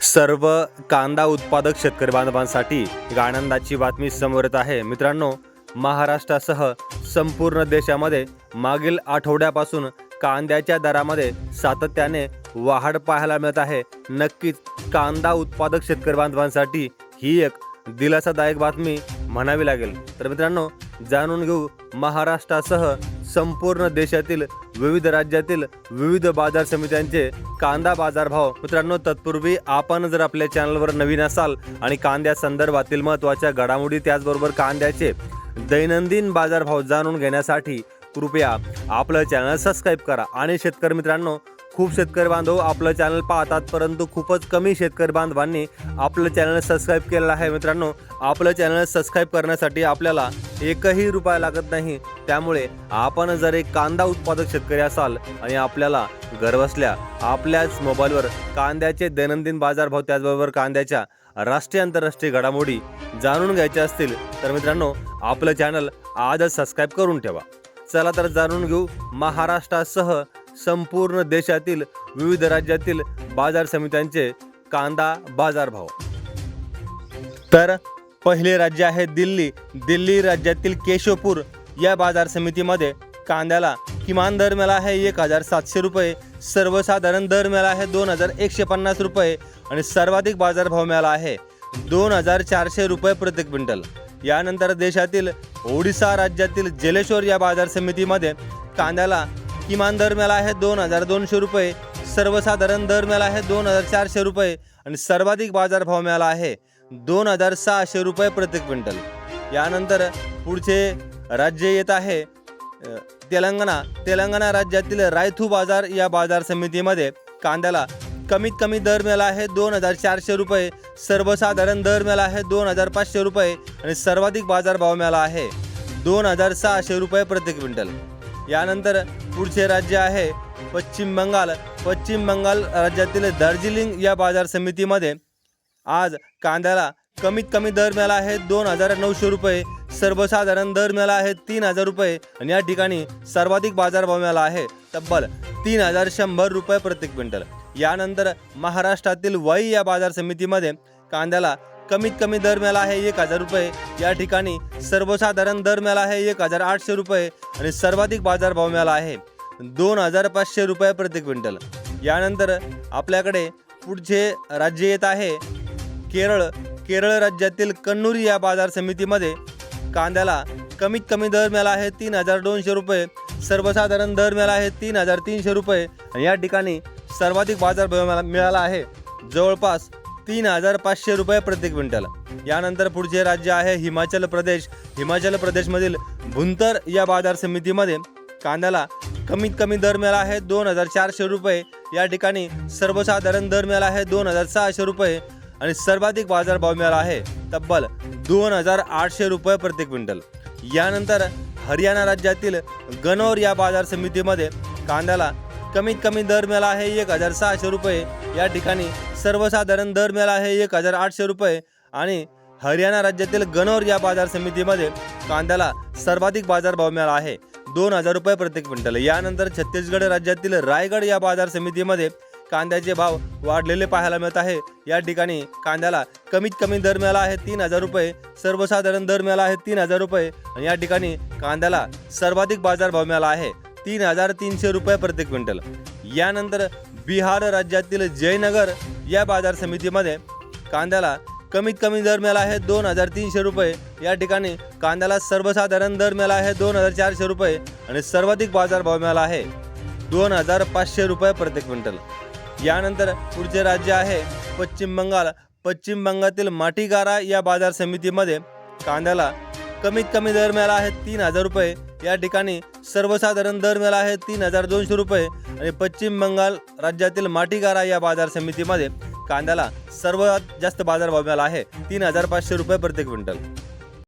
सर्व कांदा उत्पादक शेतकरी बांधवांसाठी एक आनंदाची बातमी समोर येत आहे. मित्रांनो महाराष्ट्रासह संपूर्ण देशामध्ये मागील आठवड्यापासून कांद्याच्या दरामध्ये सातत्याने वाढ पाहायला मिळत आहे. नक्कीच कांदा उत्पादक शेतकरी बांधवांसाठी ही एक दिलासादायक बातमी म्हणावी लागेल. तर मित्रांनो जाणून घेऊ महाराष्ट्रासह संपूर्ण देशातील विविध राज्यातील विविध बाजार समित्यांचे कांदा बाजारभाव. मित्रांनो तत्पूर्वी आपण जर आपल्या चॅनलवर नवीन असाल आणि कांद्या संदर्भातील महत्त्वाच्या घडामोडी त्याचबरोबर कांद्याचे दैनंदिन बाजारभाव जाणून घेण्यासाठी कृपया आपलं चॅनल सबस्क्राईब करा. आणि शेतकरी मित्रांनो खूप शेतकरी बांधव आपलं चॅनल पाहतात परंतु खूपच कमी शेतकरी बांधवांनी आपलं चॅनल सबस्क्राईब केलेलं आहे. मित्रांनो आपलं चॅनल सबस्क्राईब करण्यासाठी आपल्याला एकही रुपया लागत नाही. त्यामुळे आपण जर एक कांदा उत्पादक शेतकरी असाल आणि आपल्याला घरबसल्या आपल्याच मोबाईलवर कांद्याचे दैनंदिन बाजारभाव त्याचबरोबर कांद्याच्या राष्ट्रीय आंतरराष्ट्रीय घडामोडी जाणून घ्यायच्या असतील तर मित्रांनो आपलं चॅनल आजच सबस्क्राईब करून ठेवा. चला तर जाणून घेऊ महाराष्ट्रासह संपूर्ण देशातील विविध राज्यातील बाजार समित्यांचे कांदा बाजारभाव. तर पहिले राज्य आहे दिल्ली. दिल्ली राज्यातील केशवपूर या बाजार समितीमध्ये कांद्याला किमान दर मिळाला आहे एक हजार सातशे रुपये सर्वसाधारण दर मिळाला आहे दोन हजार एकशे पन्नास रुपये आणि सर्वाधिक बाजारभाव मिळाला आहे दोन हजार चारशे रुपये प्रति क्विंटल. यानंतर देशातील ओडिसा राज्यातील जलेश्वर या बाजार समितीमध्ये कांद्याला किमान दर मिळाला आहे दोन हजार दोनशे रुपये सर्वसाधारण दर मिळाला आहे दोन हजार चारशे रुपये आणि सर्वाधिक बाजारभाव मिळाला आहे दोन हजार सहाशे रुपये प्रति क्विंटल. यानंतर पुढचे राज्य येत आहे. तेलंगणा तेलंगणा राज्यातील रायथू बाजार या बाजार समितीमध्ये कांद्याला कमीत कमी दर मिळाला आहे दोन हजार चारशे रुपये सर्वसाधारण दर मिळाला आहे दोन हजार पाचशे रुपये आणि सर्वाधिक बाजारभाव मिळाला आहे दोन हजार सहाशे रुपये प्रति क्विंटल. यानंतर पुढचे राज्य आहे पश्चिम बंगाल. पश्चिम बंगाल राज्यातील दार्जिलिंग या बाजार समितीमध्ये आज कांद्याला कमीत कमी दर मिळाला आहे दोन हजार नऊशे रुपये. सर्वसाधारण दर मिळाला आहे तीन हजार रुपये. आणि या ठिकाणी सर्वाधिक बाजारभाव मिळाला आहे तब्बल तीन हजार शंभर रुपये प्रति क्विंटल. यानंतर महाराष्ट्रातील वाई या बाजार समितीमध्ये कांद्याला कमीत कमी दर मिळाला आहे एक हजार रुपये. या ठिकाणी सर्वसाधारण दर मिळाला आहे एक हजार आठशे रुपये. आणि सर्वाधिक बाजारभाव मिळाला आहे दोन हजार पाचशे रुपये प्रति क्विंटल. यानंतर आपल्याकडे पुढचे राज्य येत आहे केरळ. केरळ राज्यातील कन्नूरी या बाजार समितीमध्ये कांद्याला कमीत कमी दर मिळाला आहे तीन हजार दोनशे रुपये सर्वसाधारण दर मिळाला आहे तीन हजार तीनशे रुपये या ठिकाणी सर्वाधिक बाजारभाव मिळाला आहे. जवळपास तीन हजार पाचशे रुपये प्रत्येक क्विंटल. यानंतर पुढचे राज्य आहे हिमाचल प्रदेश. हिमाचल प्रदेशमधील भुंतर या बाजार समितीमध्ये कांद्याला कमीत कमी दर मिळाला आहे दोन हजार चारशे रुपये. या ठिकाणी सर्वसाधारण दर मिळाला आहे दोन हजार सहाशे रुपये. आणि सर्वाधिक बाजारभाव मिळाला आहे तब्बल दोन हजार आठशे रुपये प्रति क्विंटल. यानंतर हरियाणा राज्यातील गनौर या बाजार समितीमध्ये कांद्याला कमीत कमी दर मिळाला आहे एक हजार सहाशे रुपये. या ठिकाणी सर्वसाधारण दर मिळाला आहे एक हजार आठशे रुपये. आणि हरियाणा राज्यातील गनौर या बाजार समितीमध्ये कांद्याला सर्वाधिक बाजारभाव मिळाला आहे दोन हजार रुपये प्रति क्विंटल. यानंतर छत्तीसगड राज्यातील रायगड या बाजार समितीमध्ये कांद्याचे भाव वाढलेले पाहायला मिळत आहे. या ठिकाणी कांद्याला कमीत कमी दर मिळाला आहे तीन हजार रुपये सर्वसाधारण दर मिळाला आहे तीन हजार रुपये आणि या ठिकाणी कांद्याला सर्वाधिक बाजारभाव मिळाला आहे तीन हजार तीनशे रुपये प्रति क्विंटल. यानंतर बिहार राज्यातील जयनगर या बाजार समितीमध्ये कांद्याला कमीत कमी दर मिळाला आहे दोन हजार तीनशे रुपये. या ठिकाणी कांद्याला सर्वसाधारण दर मिळाला आहे दोन हजार चारशे रुपये आणि सर्वाधिक बाजारभाव मिळाला आहे दोन हजार पाचशे रुपये प्रति क्विंटल. यानंतर पुढचे राज्य आहे पश्चिम बंगाल. पश्चिम बंगालातील माटीगारा या बाजार समितीमध्ये कांद्याला कमीत कमी दर मिळाला आहे तीन हजार रुपये. या ठिकाणी सर्वसाधारण दर मिळाला आहे तीन हजार दोनशे रुपये. आणि पश्चिम बंगाल राज्यातील माटीगारा या बाजार समितीमध्ये कांद्याला सर्वात जास्त बाजारभाव मिळाला आहे तीन हजार पाचशे रुपये प्रति क्विंटल.